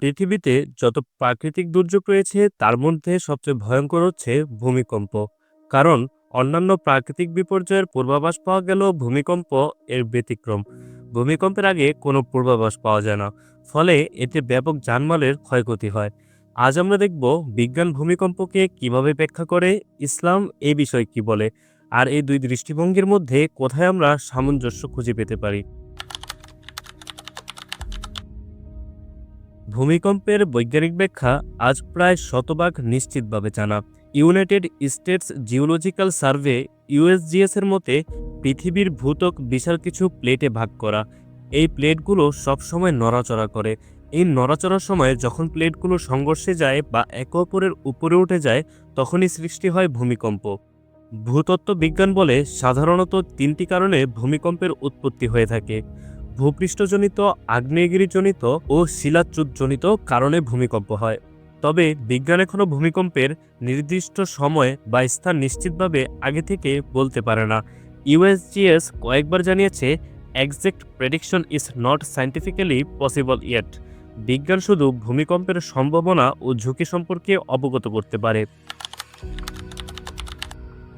পৃথিবীতে যত প্রাকৃতিক দুর্যোগ রয়েছে, তার মধ্যে সবচেয়ে ভয়ঙ্কর হচ্ছে ভূমিকম্প। কারণ, অন্যান্য প্রাকৃতিক বিপর্যয়ের পূর্বাভাস পাওয়া গেল ভূমিকম্প এর ব্যতিক্রম। ভূমিকম্পের আগে কোনো পূর্বাভাস পাওয়া যায় না, ফলে এতে ব্যাপক জানমালের ক্ষয়ক্ষতি হয়। আজ আমরা দেখব বিজ্ঞান ভূমিকম্পকে কীভাবে ব্যাখ্যা করে, ইসলাম এই বিষয়ে কি বলে, আর এই দুই দৃষ্টিভঙ্গির মধ্যে কোথায় আমরা সামঞ্জস্য খুঁজে পেতে পারি। ভূমিকম্পের বৈজ্ঞানিক ব্যাখ্যা আজ প্রায় শতভাগ নিশ্চিতভাবে জানা। United States geological survey USGS এর মতে, পৃথিবীর ভূতক বিশাল কিছু প্লেটে ভাগ করা। এই প্লেটগুলো সবসময় নড়াচড়া করে। এই নড়াচড়ার সময় যখন প্লেটগুলো সংঘর্ষে যায় বা একে অপরের উপরে উঠে যায়, তখনই সৃষ্টি হয় ভূমিকম্প। ভূতত্ত্ব বিজ্ঞান বলে সাধারণত তিনটি কারণে ভূমিকম্পের উৎপত্তি হয়ে থাকে। ভূপৃষ্ঠজনিত, আগ্নেয়গিরিজনিত ও শিলাচ্যুতজনিত কারণে ভূমিকম্প হয়। তবে বিজ্ঞান এখনও ভূমিকম্পের নির্দিষ্ট সময় বা স্থান নিশ্চিতভাবে আগে থেকে বলতে পারে না। ইউএসজিএস কয়েকবার জানিয়েছে exact prediction is not scientifically possible yet বিজ্ঞান শুধু ভূমিকম্পের সম্ভাবনা ও ঝুঁকি সম্পর্কে অবগত করতে পারে।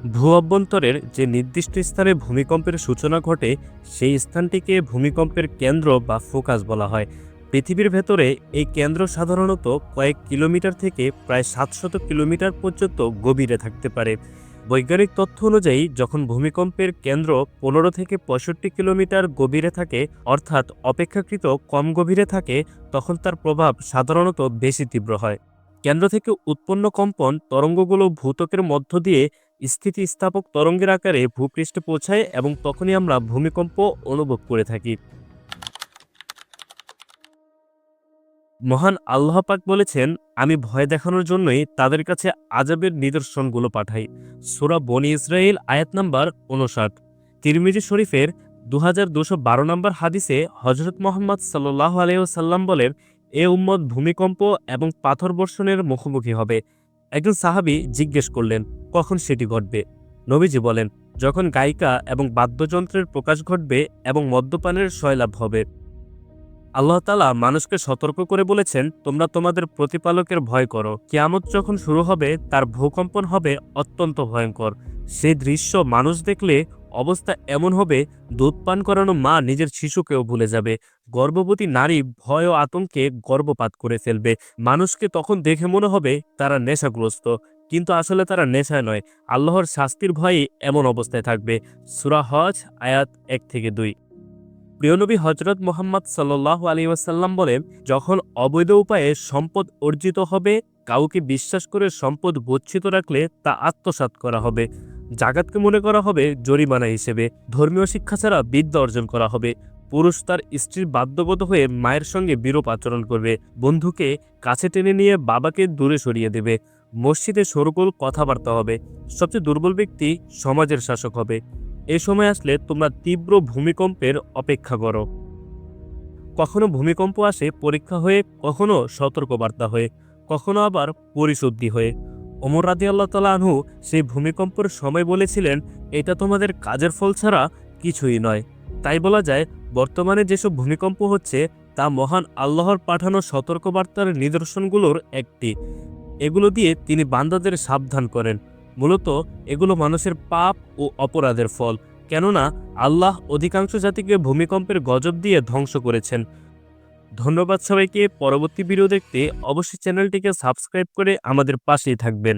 ভূ অভ্যন্তরের যে নির্দিষ্ট স্থানে ভূমিকম্পের সূচনা ঘটে, সেই স্থানটিকে ভূমিকম্পের কেন্দ্র বা ফোকাস বলা হয়। পৃথিবীর ভেতরে এই কেন্দ্র সাধারণত কয়েক কিলোমিটার থেকে প্রায় সাতশত কিলোমিটার পর্যন্ত গভীরে থাকতে পারে। বৈজ্ঞানিক তথ্য অনুযায়ী, যখন ভূমিকম্পের কেন্দ্র পনেরো থেকে পঁয়ষট্টি কিলোমিটার গভীরে থাকে, অর্থাৎ অপেক্ষাকৃত কম গভীরে থাকে, তখন তার প্রভাব সাধারণত বেশি তীব্র হয়। কেন্দ্র থেকে উৎপন্ন কম্পন তরঙ্গগুলো ভূতকের মধ্য দিয়ে স্থিতিস্থাপক তরঙ্গের আকারে ভূপৃষ্ঠে পৌঁছায় এবং তখনই আমরা ভূমিকম্প অনুভব করে থাকি। মহান আল্লাহ পাক বলেছেন, আমি ভয় দেখানোর জন্যই তাদের কাছে আজাবের নিদর্শনগুলো পাঠাই। সুরা বনি ইসরায়েল আয়াত নাম্বার উনষাট তিরমিজি শরীফের দু হাজার নম্বর হাদিসে হজরত মোহাম্মদ সাল্লাহ আলহ্লাম বলেন, এ উম্মত ভূমিকম্প এবং পাথর বর্ষণের মুখোমুখি হবে। একজন সাহাবি জিজ্ঞেস করলেন, কখন সেটি ঘটবে? নবীজি বলেন, যখন গায়িকা এবং বাদ্যযন্ত্রের প্রকাশ ঘটবে এবং মদ্যপানের সয়লাভ হবে। আল্লাহ তালা মানুষকে সতর্ক করে বলেছেন, তোমরা তোমাদের প্রতিপালকের ভয় করো। কেয়ামত যখন শুরু হবে, তার ভূকম্পন হবে অত্যন্ত ভয়ঙ্কর। সেই দৃশ্য মানুষ দেখলে অবস্থা এমন হবে, দুধ পান করানো মা নিজের শিশুকেও ভুলে যাবে। গর্ভবতী নারী ভয় ও আতঙ্কে গর্ভপাত করে ফেলবে। মানুষকে তখন দেখে মনে হবে তারা নেশাগ্রস্ত। কিন্তু আসলে তারা নেশায় নয়। আল্লাহর শাস্তির ভয়ে এমন অবস্থায় থাকবে। সুরা হজ, আয়াত এক থেকে দুই। প্রিয়নবী হজরত মোহাম্মদ সাল্লাহ আলী ওয়াসাল্লাম বলেন, যখন অবৈধ উপায়ে সম্পদ অর্জিত হবে, কাউকে বিশ্বাস করে সম্পদ গচ্ছিত রাখলে তা আত্মসাৎ করা হবে। জাগাতকে মনে করা হবে জরিমানা হিসেবে। ধর্মীয় শিক্ষা ছাড়া বিদ্যা অর্জন করা হবে। পুরুষ তার স্ত্রীর বাধ্যগত হয়ে মায়ের সঙ্গে বিরূপ আচরণ করবে। বন্ধুকে কাছে টেনে নিয়ে বাবাকে দূরে সরিয়ে দেবে। মসজিদে সরকল কথাবার্তা হবে। সবচেয়ে দুর্বল ব্যক্তি সমাজের শাসক হবে। এ সময় আসলে তোমরা তীব্র ভূমিকম্পের অপেক্ষা করো। কখনো ভূমিকম্প আসে পরীক্ষা হয়ে, কখনো সতর্কবার্তা হয়ে, কখনো আবার পরিশুদ্ধি হয়ে। ওমর রাদি আল্লাহ তালা আনহু সেই ভূমিকম্পের সময় বলেছিলেন, এটা তোমাদের কাজের ফল ছাড়া কিছুই নয়। তাই বলা যায়, বর্তমানে যেসব ভূমিকম্প হচ্ছে, তা মহান আল্লাহর পাঠানো সতর্কবার্তার নিদর্শনগুলোর একটি। এগুলো দিয়ে তিনি বান্দাদের সাবধান করেন। মূলত, এগুলো মানুষের পাপ ও অপরাধের ফল। কেননা, আল্লাহ অধিকাংশ জাতিকে ভূমিকম্পের গজব দিয়ে ধ্বংস করেছেন। ধন্যবাদ সবাইকে পরবর্তী ভিডিও দেখতে অবশ্যই চ্যানেলটিকে সাবস্ক্রাইব করে আমাদের পাশেই থাকবেন।